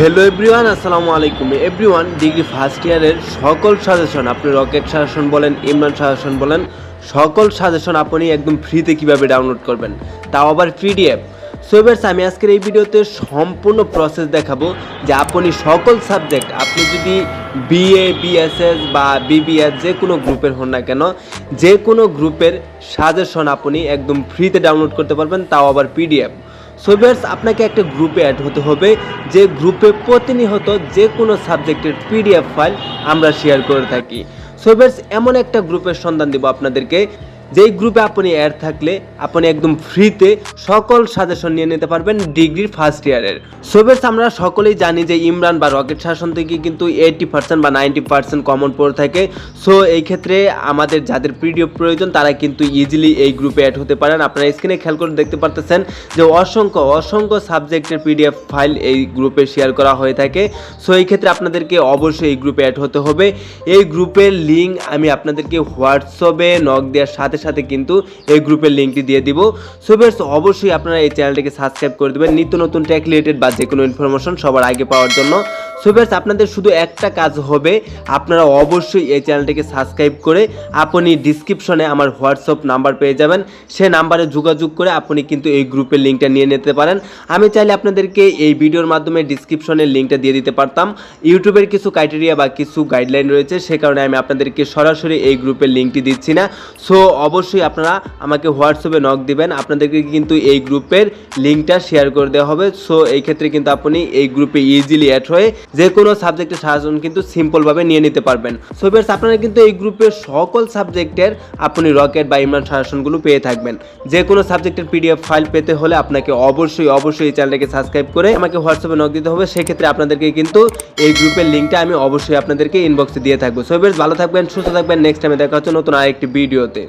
Hello everyone আসসালামু আলাইকুম everyone degree first ইয়ারের সকল সাজেশন আপনি রকেট সাজেশন বলেন ইমরান সাজেশন বলেন, সকল সাজেশন আপনি একদম ফ্রিতে কীভাবে ডাউনলোড করবেন? তাও আবার পিডিএফ সো আমি আজকের এই ভিডিওতে সম্পূর্ণ প্রসেস দেখাবো যে আপনি সকল সাবজেক্ট আপনি যদি বিএ বিএসএস বা বিবিএস যে কোনো গ্রুপের হন না কেন, যে কোনো গ্রুপের সাজেশন আপনি একদম ফ্রিতে ডাউনলোড করতে পারবেন, তাও আবার পিডিএফ সোভিয়ার্স আপনাকে একটা গ্রুপে অ্যাড হতে হবে। যে গ্রুপে প্রতিনিয়ত যে কোনো সাবজেক্টের পিডিএফ ফাইল আমরা শেয়ার করে থাকি। সোভিয়ার্স এমন একটা গ্রুপের সন্ধান দেব আপনাদেরকে। যেই গ্রুপে আপনি অ্যাড থাকলে আপনি একদম ফ্রিতে সকল সাজেশন নিয়ে নিতে পারবেন ডিগ্রির ফার্স্ট ইয়ারের সোভিয়ার্স আমরা সকলেই জানি যে ইমরান বা রকেট শাসন থেকে কিন্তু এইটি পার্সেন্ট বা নাইনটি পার্সেন্ট কমন পড়ে থাকে। সো এই ক্ষেত্রে আমাদের যাদের পিডিএফ প্রয়োজন, তারা কিন্তু ইজিলি এই গ্রুপে অ্যাড হতে পারেন। আপনারা স্ক্রিনে খেয়াল করে দেখতে পারতেছেন যে অসংখ্য অসংখ্য সাবজেক্টের পিডিএফ ফাইল এই গ্রুপে শেয়ার করা হয়ে থাকে। সো এই ক্ষেত্রে আপনাদেরকে অবশ্যই এই গ্রুপে অ্যাড হতে হবে। এই গ্রুপের লিঙ্ক আমি আপনাদেরকে হোয়াটসঅ্যাপে নক দেওয়ার সাথে সাথে সাথে কিন্তু এই গ্রুপের লিঙ্কটি দিয়ে দিব। সো বেশ অবশ্যই আপনারা এই চ্যানেলটিকে সাবস্ক্রাইব করে দেবেন। নিত্য নতুন ট্যাক রিলেটেড বা যে কোনো ইনফরমেশন সবার আগে পাওয়ার জন্য। সো বেশ আপনাদের শুধু একটা কাজ হবে। আপনারা অবশ্যই এই চ্যানেলটিকে সাবস্ক্রাইব করে আপনি ডিসক্রিপশনে আমার হোয়াটসঅ্যাপ নাম্বার পেয়ে যাবেন। সে নাম্বারে যোগাযোগ করে আপনি কিন্তু এই গ্রুপের লিঙ্কটা নিয়ে নিতে পারেন। আমি চাইলে আপনাদেরকে এই ভিডিওর মাধ্যমে ডিসক্রিপশনের লিঙ্কটা দিয়ে দিতে পারতাম। ইউটিউবের কিছু ক্রাইটেরিয়া বা কিছু গাইডলাইন রয়েছে, সে কারণে আমি আপনাদেরকে সরাসরি এই গ্রুপের লিঙ্কটি দিচ্ছি না। সো অবশ্যই আপনারা আমাকে হোয়াটসঅ্যাপে নক দিবেন। আপনাদেরকে কিন্তু এই গ্রুপের লিঙ্কটা শেয়ার করে দেওয়া হবে। সো এই ক্ষেত্রে কিন্তু আপনি এই গ্রুপে ইজিলি অ্যাড হয়ে যে কোনো সাবজেক্টের সাহায্য কিন্তু সিম্পলভাবে নিয়ে নিতে পারবেন। সো বেশ আপনারা কিন্তু এই গ্রুপের সকল সাবজেক্টের আপনি রকেট বা ইমরান সাজেশনগুলো পেয়ে থাকবেন। যে কোনো সাবজেক্টের পিডিএফ ফাইল পেতে হলে আপনাকে অবশ্যই অবশ্যই এই চ্যানেলটাকে সাবস্ক্রাইব করে আমাকে হোয়াটসঅ্যাপে নক দিতে হবে। সেক্ষেত্রে আপনাদেরকে কিন্তু এই গ্রুপের লিঙ্কটা আমি অবশ্যই আপনাদেরকে ইনবক্সে দিয়ে থাকব। সো বেশ ভালো থাকবেন, সুস্থ থাকবেন। নেক্সট টাইমে দেখা হচ্ছে নতুন আরেকটি ভিডিওতে